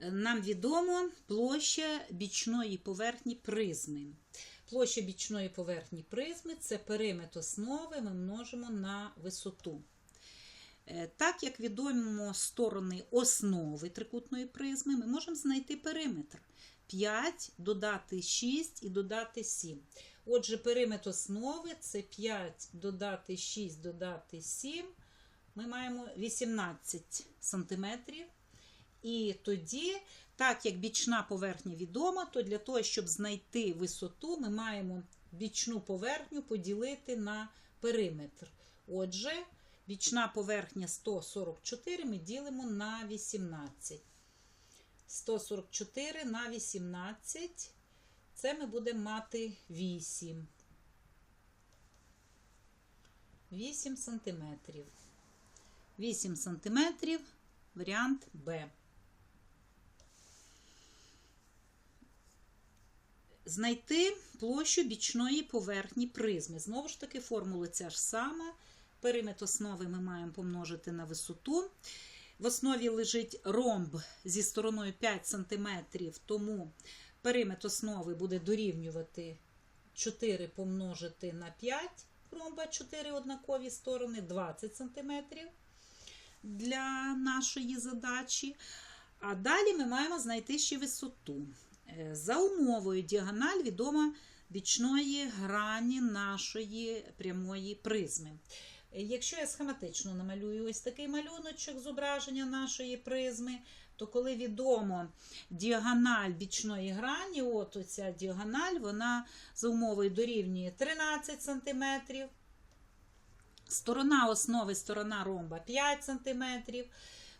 нам відомо площа бічної поверхні призми. Площа бічної поверхні призми це периметр основи, ми множимо на висоту. Е, Так як відомо сторони основи трикутної призми, ми можемо знайти периметр. 5 додати 6 і додати 7. Отже, периметр основи це 5 додати 6 додати 7. Ми маємо 18 сантиметрів. І тоді, так як бічна поверхня відома, то для того, щоб знайти висоту, ми маємо бічну поверхню поділити на периметр. Отже, бічна поверхня 144 ми ділимо на 18. 144 на 18. Це ми будемо мати 8. 8 сантиметрів. 8 сантиметрів. Варіант Б. Знайти площу бічної поверхні призми. Знову ж таки, формула ця ж сама. Периметр основи ми маємо помножити на висоту. В основі лежить ромб зі стороною 5 см, тому периметр основи буде дорівнювати 4 помножити на 5 ромба, 4 однакові сторони, 20 см для нашої задачі. А далі ми маємо знайти ще висоту. За умовою діагональ відома бічної грані нашої прямої призми. Якщо я схематично намалюю ось такий малюночок зображення нашої призми, то коли відомо діагональ бічної грані, от оця діагональ, вона за умовою дорівнює 13 см. Сторона основи, сторона ромба 5 см,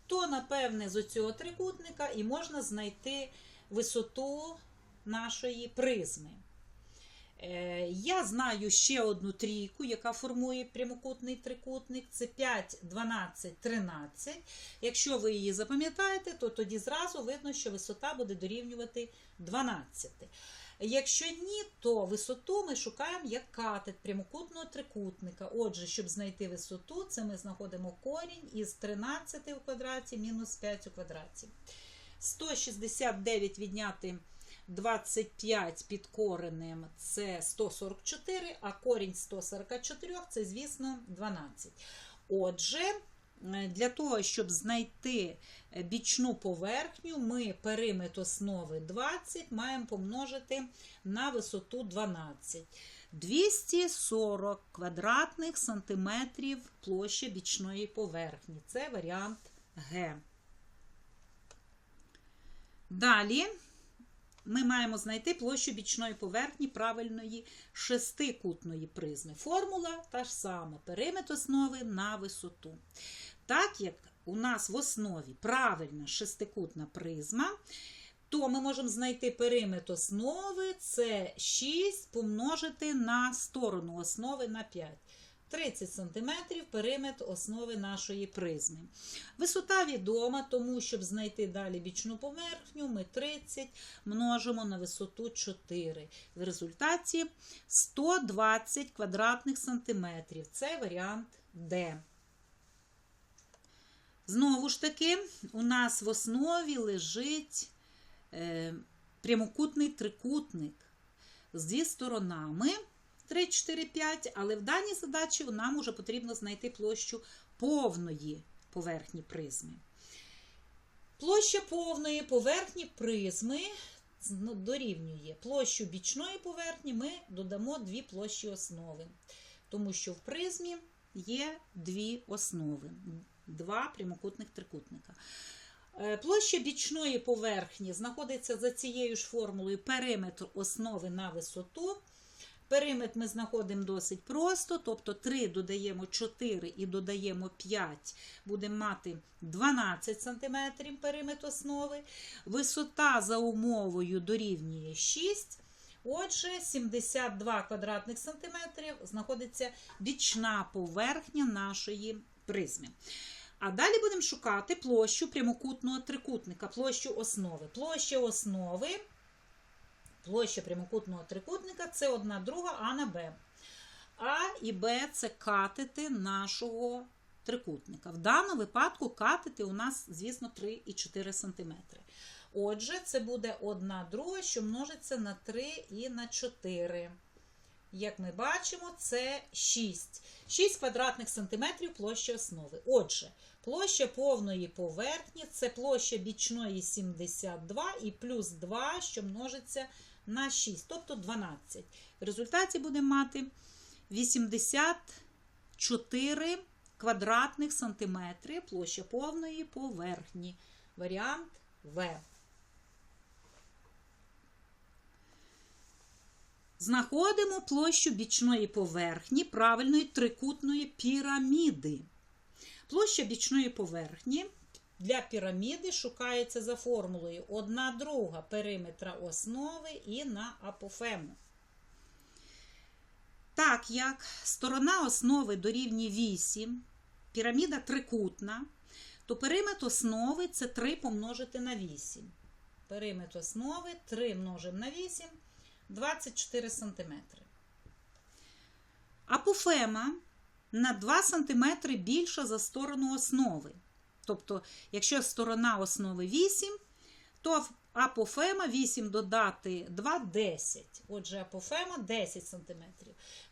то, напевне, з оцього трикутника і можна знайти висоту нашої призми. Е, Я знаю ще одну трійку, яка формує прямокутний трикутник. Це 5, 12, 13. Якщо ви її запам'ятаєте, то тоді зразу видно, що висота буде дорівнювати 12. Якщо ні, то висоту ми шукаємо як катет прямокутного трикутника. Отже, щоб знайти висоту, це ми знаходимо корінь із 13 у квадраті мінус 5 у квадраті. 169 відняти 25 під коренем це 144, а корінь 144 це, звісно, 12. Отже, е, для того, щоб знайти е, бічну поверхню, ми периметр основи 20 маємо помножити на висоту 12. 240 квадратних сантиметрів площа бічної поверхні. Це варіант Г. Далі ми маємо знайти площу бічної поверхні правильної шестикутної призми. Формула та ж сама: периметр основи на висоту. Так як у нас в основі правильна шестикутна призма, то ми можемо знайти периметр основи це 6 помножити на сторону основи на 5. 30 см периметр основи нашої призми. Висота відома, тому щоб знайти далі бічну поверхню, ми 30 множимо на висоту 4. В результаті 120 квадратних сантиметрів. Це варіант Д. Знову ж таки, у нас в основі лежить е, прямокутний трикутник зі сторонами 3, 4, 5, але в даній задачі нам уже потрібно знайти площу повної поверхні призми. Площа повної поверхні призми ну, дорівнює площу бічної поверхні, ми додамо дві площі основи, тому що в призмі є дві основи, два прямокутних трикутника. Е, Площа бічної поверхні знаходиться за цією ж формулою периметр основи на висоту. Периметр ми знаходимо досить просто, тобто 3 додаємо 4 і додаємо 5, будемо мати 12 см периметр основи. Висота за умовою дорівнює 6. Отже, 72 квадратних сантиметрів знаходиться бічна поверхня нашої призми. А далі будемо шукати площу прямокутного трикутника, площу основи. Площа основи. Площа прямокутного трикутника це одна друга А на Б. А і Б це катети нашого трикутника. В даному випадку катети у нас, звісно, 3,4 см. Отже, це буде 1 друга, що множиться на 3 і на 4. Як ми бачимо, це 6. 6 квадратних сантиметрів площа основи. Отже, площа повної поверхні це площа бічної 72 і плюс 2, що множиться на 6, тобто 12. В результаті будемо мати 84 квадратних сантиметри площа повної поверхні. Варіант В. Знаходимо площу бічної поверхні правильної трикутної піраміди. Площа бічної поверхні для піраміди шукається за формулою 1 друга периметра основи і на апофему. Так як сторона основи дорівнює 8, піраміда трикутна, то периметр основи це 3 помножити на 8. Периметр основи 3 множимо на 8 24 см. Апофема на 2 см більша за сторону основи. Тобто, якщо сторона основи 8, то апофема 8 додати 2 10. Отже, апофема 10 см.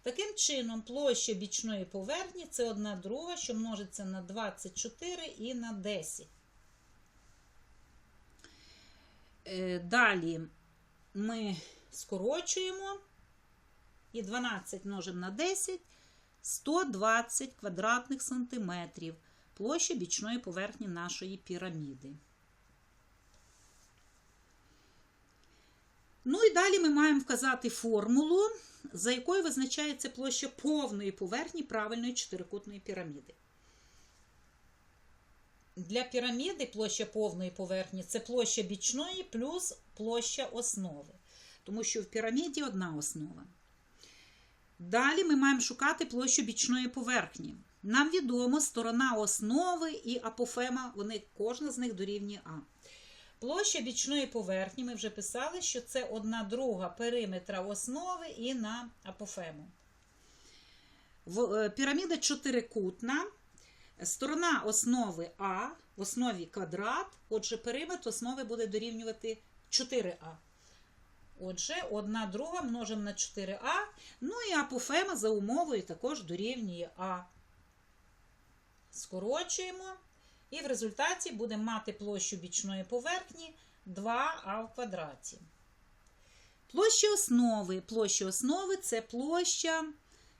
Таким чином, площа бічної поверхні це 1 друга, що множиться на 24 і на 10. Е, Далі ми скорочуємо і 12 множимо на 10 120 квадратних сантиметрів площа бічної поверхні нашої піраміди. Ну і далі ми маємо вказати формулу, за якою визначається площа повної поверхні правильної чотирикутної піраміди. Для піраміди площа повної поверхні це площа бічної плюс площа основи. Тому що в піраміді одна основа. Далі ми маємо шукати площу бічної поверхні. Нам відомо сторона основи і апофема, вони, кожна з них дорівнює А. Площа бічної поверхні, ми вже писали, що це одна друга периметра основи і на апофему. Е, піраміда чотирикутна. Сторона основи А, в основі квадрат, отже, периметр основи буде дорівнювати 4А. Отже, одна друга множимо на 4А. Ну і апофема за умовою також дорівнює А. Скорочуємо. І в результаті будемо мати площу бічної поверхні 2а в квадраті. Площа основи. Площа основи це площа,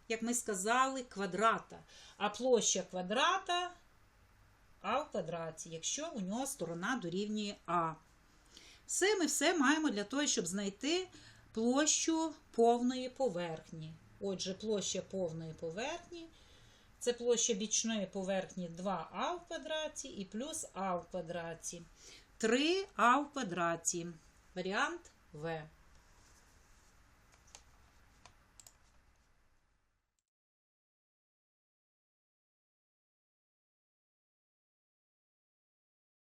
як ми сказали, квадрата. А площа квадрата а в квадраті, якщо у нього сторона дорівнює А. Все ми все маємо для того, щоб знайти площу повної поверхні. Отже, площа повної поверхні це площа бічної поверхні 2а в квадраті і плюс а в квадраті. 3а в квадраті. Варіант В.